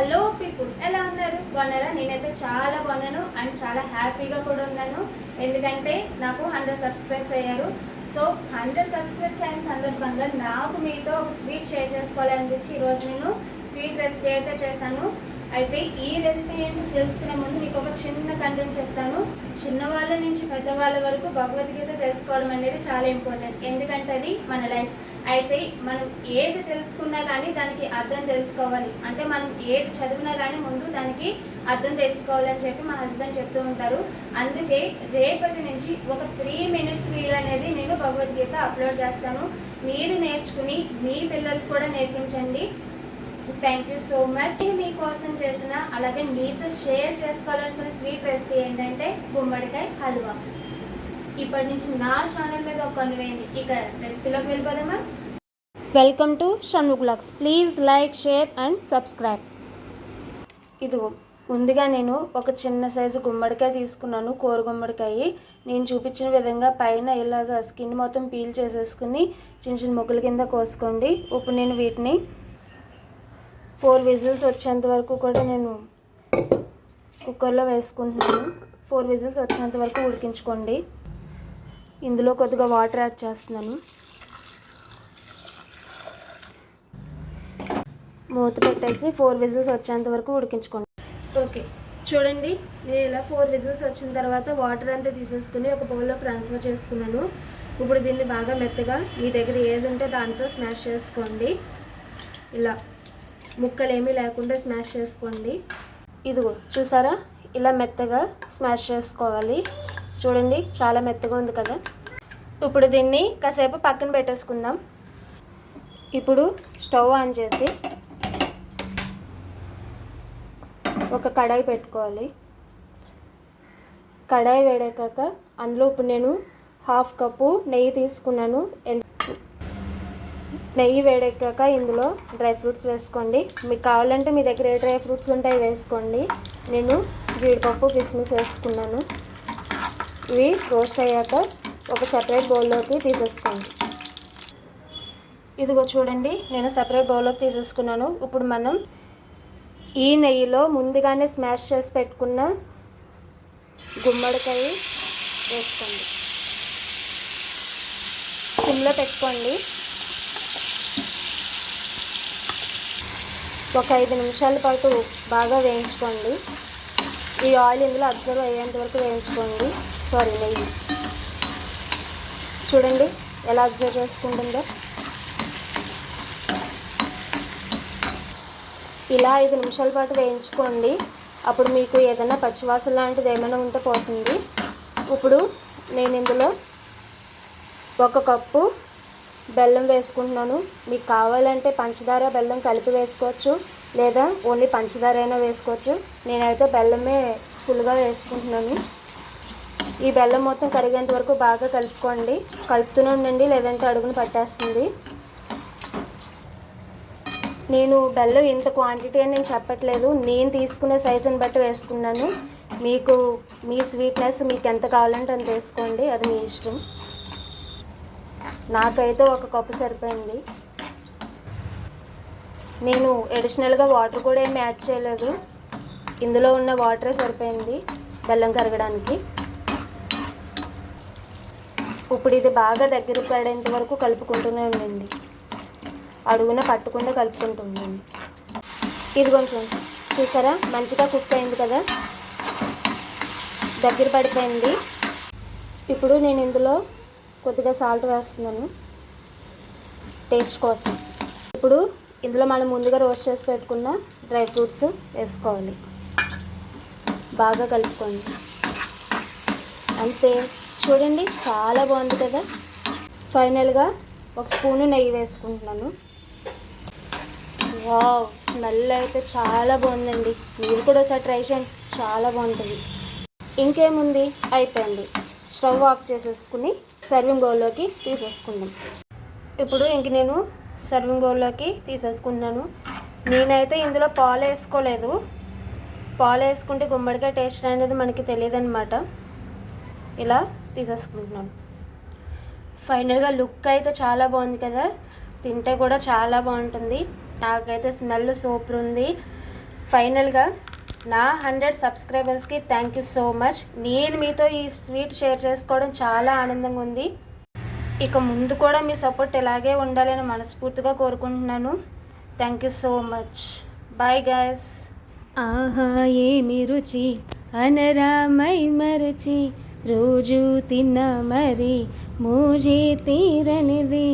Hello people ఎలా ఉన్నారు? బాగున్నారా? నేనైతే చాలా బాగున్నాను అండ్ చాలా హ్యాపీగా కూడా ఉన్నాను. ఎందుకంటే నాకు హండ్రెడ్ సబ్స్క్రైబ్స్ అయ్యారు. సో హండ్రెడ్ సబ్స్క్రైబ్స్ అయిన సందర్భంగా నాకు మీతో ఒక స్వీట్ షేర్ చేసుకోవాలనిపించి ఈరోజు నేను స్వీట్ రెసిపీ అయితే చేశాను. అయితే ఈ రెసిపీ ఏంటో తెలుసుకునే ముందు మీకు ఒక చిన్న కంటెంట్ చెప్తాను. చిన్నవాళ్ళ నుంచి పెద్దవాళ్ళ వరకు భగవద్గీత తెలుసుకోవడం అనేది చాలా ఇంపార్టెంట్ ఎందుకంటే అది మన లైఫ్ అయితే మనం ఏది తెలుసుకున్నా కానీ దానికి అర్థం తెలుసుకోవాలి. అంటే మనం ఏది చదివినా కానీ ముందు దానికి అర్థం తెలుసుకోవాలని చెప్పి మా హస్బెండ్ చెప్తూ ఉంటారు. అందుకే రేపటి నుంచి ఒక త్రీ మినిట్స్ వీడియో అనేది నేను భగవద్గీత అప్లోడ్ చేస్తాను. మీరు నేర్చుకుని మీ పిల్లలకు కూడా నేర్పించండి. థ్యాంక్ యూ సో మచ్ నేను మీకోసం చేసిన అలాగే మీతో షేర్ చేసుకోవాలనుకున్న స్వీట్ రెసిపీ ఏంటంటే గుమ్మడికాయ హల్వా. ఇప్పటి నుంచి నా ఛానల్ మీద ఒక కన్ను ఇక రెసిపీలోకి వెళ్ళిపోదామా? Welcome to Shannu blogs please like share and subscribe ఇదిగో ముందుగా నేను ఒక చిన్న సైజు గుమ్మడికాయ తీసుకున్నాను కూర గుమ్మడికాయ. నేను చూపించిన విధంగా పైన ఇలాగ స్కిన్ మొత్తం పీల్ చేసేసుకుని చిన్న చిన్న ముక్కల కింద కోసుకోండి. ఇప్పుడు నేను వీటిని ఫోర్ విజిల్స్ వచ్చేంత వరకు కూడా నేను కుక్కర్లో వేసుకుంటున్నాను. ఫోర్ విజిల్స్ వచ్చేంత వరకు ఉడికించుకోండి. ఇందులో కొద్దిగా వాటర్ యాడ్ చేస్తున్నాను. మూత పెట్టేసి ఫోర్ విజిల్స్ వచ్చేంత వరకు ఉడికించుకోండి. ఓకే. చూడండి నేను ఇలా ఫోర్ విజిల్స్ వచ్చిన తర్వాత వాటర్ అంతా తీసేసుకుని ఒక బౌల్లో ట్రాన్స్ఫర్ చేసుకున్నాను. ఇప్పుడు దీన్ని బాగా మెత్తగా మీ దగ్గర ఏది ఉంటే దాంతో స్మాష్ చేసుకోండి. ఇలా. ముక్కలు ఏమీ లేకుండా స్మాష్ చేసుకోండి. ఇదిగో చూసారా? ఇలా మెత్తగా స్మాష్ చేసుకోవాలి. చూడండి చాలా మెత్తగా ఉంది కదా? ఇప్పుడు దీన్ని కాసేపు పక్కన పెట్టేసుకుందాం. ఇప్పుడు స్టవ్ ఆన్ చేసి ఒక కడాయి పెట్టుకోవాలి. కడాయి వేడాక అందులో ఇప్పుడు నేను హాఫ్ కప్పు నెయ్యి తీసుకున్నాను. నెయ్యి వేడెక్కాక ఇందులో డ్రై ఫ్రూట్స్ వేసుకోండి. మీకు కావాలంటే మీ దగ్గర ఏ డ్రై ఫ్రూట్స్ ఉంటాయి వేసుకోండి. నేను జీడిపప్పు కిస్మిస్ వేసుకున్నాను. ఇవి రోస్ట్ అయ్యాక ఒక సపరేట్ బౌల్లోకి తీసేసుకోండి. ఇదిగో చూడండి నేను సపరేట్ బౌల్లోకి తీసేసుకున్నాను. ఇప్పుడు మనం ఈ నెయ్యిలో ముందుగానే స్మాష్ చేసి పెట్టుకున్న గుమ్మడికాయ వేసుకోండి. సిమ్లో పెట్టుకోండి. ఒక ఐదు నిమిషాల పాటు బాగా వేయించుకోండి. ఈ ఆయిల్ ఇందులో అబ్జర్వ్ అయ్యేంత వరకు వేయించుకోండి. సారీ నెయ్యి. చూడండి ఎలా అబ్జర్వ్ చేసుకుంటుందో. ఇలా ఐదు నిమిషాల పాటు వేయించుకోండి. అప్పుడు మీకు ఏదైనా పచ్చివాసన లాంటిది ఏమైనా ఉంటే పోతుంది. ఇప్పుడు నేను ఇందులో ఒక కప్పు బెల్లం వేసుకుంటున్నాను. మీకు కావాలంటే పంచదార బెల్లం కలిపి వేసుకోవచ్చు. లేదా ఓన్లీ పంచదార అయినా వేసుకోవచ్చు. నేనైతే బెల్లమే ఫుల్గా వేసుకుంటున్నాను. ఈ బెల్లం మొత్తం కరిగేంత వరకు బాగా కలుపుకోండి. కలుపుతూనే ఉండండి లేదంటే అడుగును పట్టేస్తుంది. నేను బెల్లం ఇంత క్వాంటిటీ అని నేను చెప్పట్లేదు. నేను తీసుకునే సైజుని బట్టి వేసుకున్నాను. మీకు మీ స్వీట్నెస్ మీకు ఎంత కావాలంటే అంత వేసుకోండి. అది మీ ఇష్టం. నాకైతే ఒక కప్పు సరిపోయింది. నేను ఎడిషనల్గా వాటర్ కూడా ఏమి యాడ్ చేయలేదు. ఇందులో ఉన్న వాటరే సరిపోయింది బెల్లం కరగడానికి. ఇప్పుడు ఇది బాగా దగ్గర పడేంత వరకు కలుపుకుంటూనే ఉండండి. అడుగున పట్టకుండా కలుపుకుంటూ ఉండండి. ఇదిగోండి ఫ్రెండ్స్ చూసారా? మంచిగా కుక్ అయింది కదా? దగ్గర పడిపోయింది. ఇప్పుడు నేను ఇందులో కొద్దిగా సాల్ట్ వేస్తున్నాను టేస్ట్ కోసం. ఇప్పుడు ఇందులో మనం ముందుగా రోస్ట్ చేసి పెట్టుకున్న డ్రై ఫ్రూట్స్ వేసుకోవాలి. బాగా కలుపుకోండి. అంతే. చూడండి చాలా బాగుంది కదా. ఫైనల్గా ఒక స్పూను నెయ్యి వేసుకుంటున్నాను. వావ్ స్మెల్ అయితే చాలా బాగుందండి. మీరు కూడా ఒకసారి ట్రై చేయండి. చాలా బాగుంటుంది. ఇంకేముంది? అయిపోయింది. స్టవ్ ఆఫ్ చేసేసుకుని సర్వింగ్ బౌల్లోకి తీసేసుకుందాం. ఇప్పుడు ఇంక నేను సర్వింగ్ బౌల్లోకి తీసేసుకున్నాను. నేనైతే ఇందులో పాలు వేసుకోలేదు. పాలు వేసుకుంటే గుమ్మడికాయ టేస్ట్ అనేది మనకి తెలియదు అనమాట ఇలా తీసేసుకుంటున్నాను. ఫైనల్గా లుక్ అయితే చాలా బాగుంది కదా. తింటే కూడా చాలా బాగుంటుంది. నాకైతే స్మెల్ సూపర్ ఉంది. ఫైనల్గా నా హండ్రెడ్ సబ్స్క్రైబర్స్కి థ్యాంక్ యూ సో మచ్. నేను మీతో ఈ స్వీట్ షేర్ చేసుకోవడం చాలా ఆనందంగా ఉంది. ఇక ముందు కూడా మీ సపోర్ట్ ఇలాగే ఉండాలని మనస్ఫూర్తిగా కోరుకుంటున్నాను. Thank you so much. Bye guys ఆహా ఏమి రుచి? అనరామై మరచి రోజు తిన్న మరి మోజే తీరనిది.